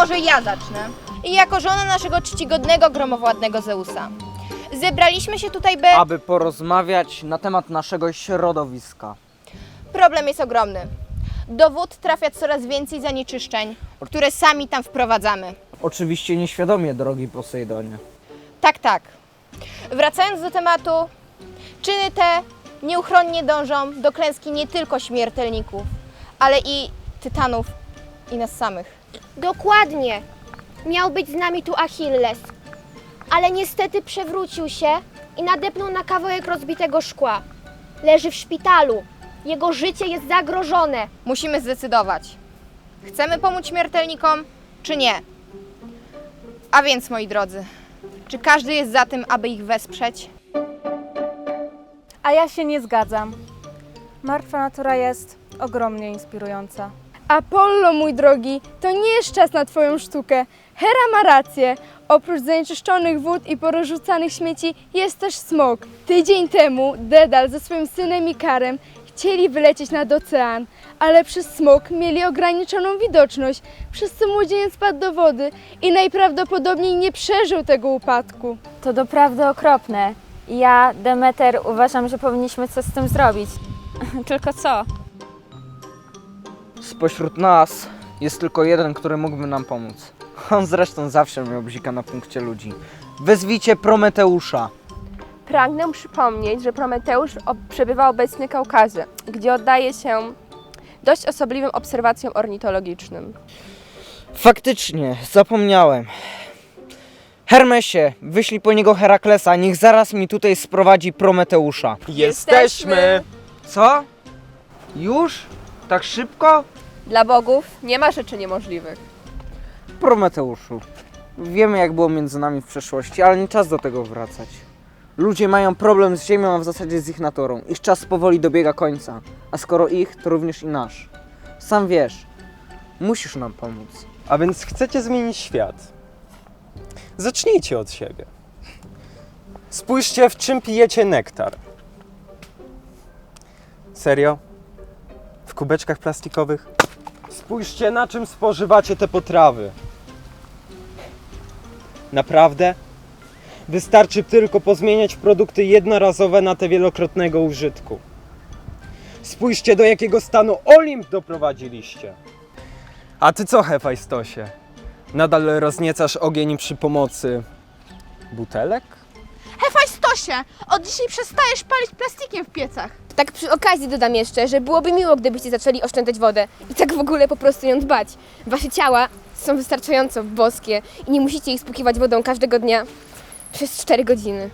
może ja zacznę. I jako żona naszego czcigodnego, gromowładnego Zeusa. Zebraliśmy się tutaj, by... Aby porozmawiać na temat naszego środowiska. Problem jest ogromny. Do wód trafia coraz więcej zanieczyszczeń, które sami tam wprowadzamy. Oczywiście nieświadomie, drogi Posejdonie. Tak, tak. Wracając do tematu, czyny te nieuchronnie dążą do klęski nie tylko śmiertelników, ale i tytanów i nas samych. Dokładnie. Miał być z nami tu Achilles. Ale niestety przewrócił się i nadepnął na kawałek rozbitego szkła. Leży w szpitalu. Jego życie jest zagrożone. Musimy zdecydować. Chcemy pomóc śmiertelnikom, czy nie? A więc, moi drodzy, czy każdy jest za tym, aby ich wesprzeć? A ja się nie zgadzam. Martwa natura jest ogromnie inspirująca. Apollo, mój drogi, to nie jest czas na Twoją sztukę. Hera ma rację. Oprócz zanieczyszczonych wód i porozrzucanych śmieci jest też smog. Tydzień temu Dedal ze swoim synem Ikarem chcieli wylecieć nad ocean, ale przez smog mieli ograniczoną widoczność, przez co młodzieniec spadł do wody i najprawdopodobniej nie przeżył tego upadku. To doprawdy okropne. Ja, Demeter, uważam, że powinniśmy coś z tym zrobić. Tylko co? Spośród nas jest tylko jeden, który mógłby nam pomóc. On zresztą zawsze miał bzika na punkcie ludzi. Wezwijcie Prometeusza. Pragnę przypomnieć, że Prometeusz ob- przebywa obecnie w Kaukazie, gdzie oddaje się dość osobliwym obserwacjom ornitologicznym. Faktycznie, zapomniałem. Hermesie, wyślij po niego Heraklesa, niech zaraz mi tutaj sprowadzi Prometeusza. Jesteśmy! Co? Już? Tak szybko? Dla bogów nie ma rzeczy niemożliwych. Prometeuszu, wiemy jak było między nami w przeszłości, ale nie czas do tego wracać. Ludzie mają problem z Ziemią, a w zasadzie z ich naturą. Ich czas powoli dobiega końca. A skoro ich, to również i nasz. Sam wiesz, musisz nam pomóc. A więc chcecie zmienić świat. Zacznijcie od siebie. Spójrzcie, w czym pijecie nektar. Serio? W kubeczkach plastikowych? Spójrzcie, na czym spożywacie te potrawy. Naprawdę? Wystarczy tylko pozmieniać produkty jednorazowe na te wielokrotnego użytku. Spójrzcie, do jakiego stanu Olimp doprowadziliście. A ty co, Hefajstosie? Nadal rozniecasz ogień przy pomocy butelek? Hefajstosie, od dzisiaj przestajesz palić plastikiem w piecach. Tak przy okazji dodam jeszcze, że byłoby miło, gdybyście zaczęli oszczędzać wodę i tak w ogóle po prostu ją dbać. Wasze ciała są wystarczająco boskie i nie musicie ich spłukiwać wodą każdego dnia przez 4 godziny.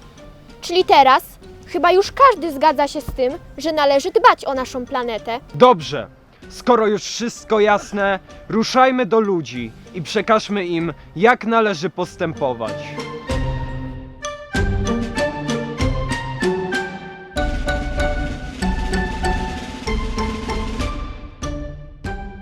Czyli teraz chyba już każdy zgadza się z tym, że należy dbać o naszą planetę. Dobrze. Skoro już wszystko jasne, ruszajmy do ludzi i przekażmy im, jak należy postępować.